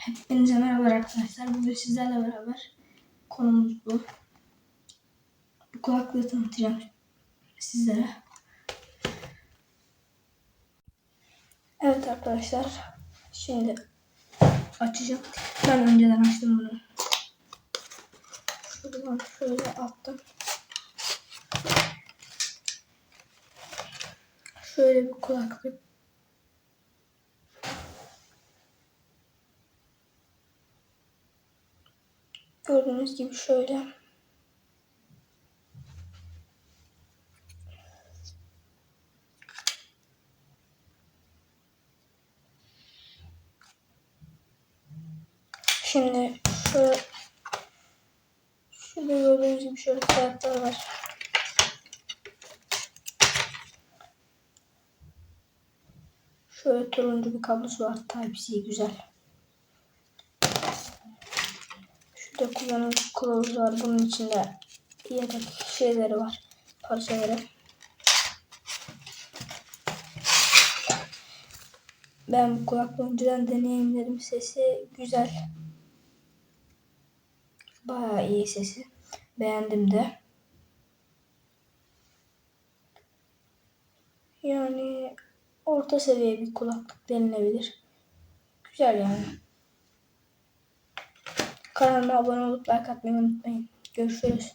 Hepinize merhaba arkadaşlar. Bugün sizlerle beraber konumuz bu. Bu kulaklığı tanıtacağım sizlere. Evet arkadaşlar. Şimdi açacağım. Ben önceden açtım bunu. Şuradan şöyle attım. Şöyle bir kulaklık. Gördüğünüz gibi şöyle. Şimdi şöyle şurada gördüğünüz gibi şöyle kağıtlar var. Şöyle turuncu bir kablosu var. Type-C güzel. Şurada kullanım kılavuzu var. Bunun içinde yedek şeyleri var. Parçaları. Ben kulaklığı önceden deneyimledim. Sesi güzel. Bayağı iyi sesi. Beğendim de. Yani orta seviye bir kulaklık denilebilir. Güzel yani. Kanalıma abone olup like atmayı unutmayın. Görüşürüz.